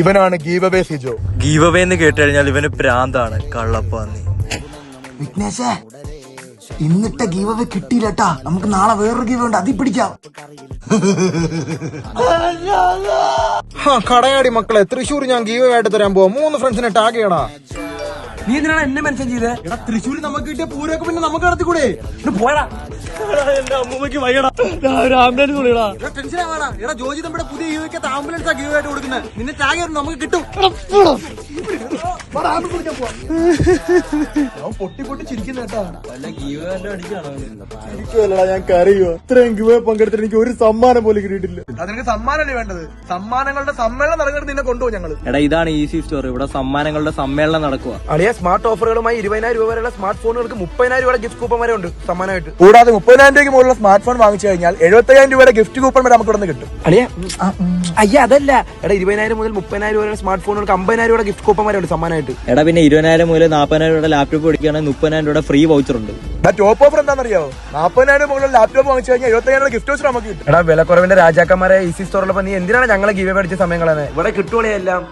ഇവനാണ് giveaway Sijo. Giveaway എന്ന് കേട്ട് കഴിഞ്ഞാൽ ഇവന് പ്രാന്താണ്. കള്ളപ്പാന്നി. വിഘ്നേശേ ഇന്നത്തെ ഗീവവേ കിട്ടിയില്ലട്ടാ നമുക്ക് നാളെ വേറൊരു ഗീവ ഉണ്ട്. അതിൽ പിടിക്കാം. കടയാടി മക്കളെ. തൃശ്ശൂർ ഞാൻ ഗീവ ആയിട്ട് തരാൻ പോവാ. മൂന്ന് ഫ്രണ്ട്സിനെ ടാഗ് ചെയ്യടാ നീ എന്തിനാണ് എന്നെ മെൻഷൻ ചെയ്തേ? എടാ തൃശ്ശൂർ നമുക്ക് കിട്ടിയ പൂരൊക്കെ പിന്നെ നമുക്ക് നടത്തിക്കൂടെ? പോയടാ. എന്റെ അമ്മൂമ്മക്ക് വയ്യടാ. ഒരു ആംബുലൻസ് വിളിയടാ. ടെൻഷൻ ആവാടാ. എടാ ജോജി നമ്മുടെ പുതിയ ഗീവയ്ക്ക് ആംബുലൻസ് ആ ഗീവ് ആയിട്ട് കൊടുക്കുന്നത്. നിന്നെ ടാഗ് നമുക്ക് കിട്ടും. ഞാൻ പൊട്ടി പൊട്ടി ചിരിക്കുന്ന കേട്ടാ. ചിരിക്കുവല്ലടാ ഞാൻ കരയോ ഇത്രയും ഗീവ പങ്കെടുത്തിട്ട് എനിക്ക് ഒരു സമ്മാനം പോലും കിട്ടിയിട്ടില്ല. അതിനൊക്കെ സമ്മാനമല്ലേ വേണ്ടത്? സമ്മാനങ്ങളുടെ സമ്മേളനം നടക്കുന്നത് നിന്നെ കൊണ്ടുപോകും ഞങ്ങൾ. എടാ ഇതാണ് ഈസി സ്റ്റോർ ഇവിടെ സമ്മാനങ്ങളുടെ സമ്മേളനം നടക്കുക അളിയ സ്മാർട്ട് ഓഫറുകളുമായി ഇരുപതിനായിരം രൂപ വരെയുള്ള സ്മാർട്ട് ഫോണുകൾക്ക് മുപ്പതിനായിരം രൂപയുടെ ഗിഫ്റ്റ് കൂപ്പൺ വരെ ഉണ്ട് സമ്മാനമായിട്ട്. കൂടാതെ മുപ്പതിനായിരം രൂപയ്ക്ക് മുകളിലുള്ള സ്മാർട്ട് ഫോൺ വാങ്ങിച്ചു കഴിഞ്ഞാൽ എഴുപത്തയ്യായിരം രൂപയുടെ ഗിഫ്റ്റ് കൂപ്പൺ വരെ നമുക്ക് ഇവിടെ കിട്ടും. അളിയ അയ്യ അതല്ല. എടാ ഇരുപതിനായിരം മുതൽ മുപ്പതിനായിരം രൂപയുടെ സ്മാർട്ട് ഫോണുകൾക്ക് അമ്പതിനായിരം രൂപയുടെ ഗിഫ്റ്റ് ഉണ്ട് സമ്മാനമായിട്ട്. എടാ പിന്നെ ഇരുപതിനായിരം മുതൽ നാൽപ്പതിനായിരം രൂപയുടെ ലാപ്ടോപ്പ് മേടിക്കുകയാണെങ്കിൽ മുപ്പതിനായിരം രൂപയുടെ ഫ്രീ വൗച്ചർ ഉണ്ട്. ടോപ്പ് ഓഫർ എന്താണെന്നറിയോ? നാൽപ്പതിനായിരം മുകളിൽ ലാപ്ടോപ്പ് വാങ്ങിച്ചു കഴിഞ്ഞാൽ എഴുപത്തയ്യായിരം ഗിഫ്റ്റ് വൗച്ചർ നമുക്ക് കിട്ടും. എടാ വിലക്കുറവിന്റെ രാജാക്കന്മാരെ ഈസി സ്റ്റോറിലപ്പോ നീ എന്തിനാണ് ഞങ്ങളെ ഗീവ് മേടിച്ച സമയങ്ങളെ ഇവിടെ കിട്ടുവാണെല്ലാം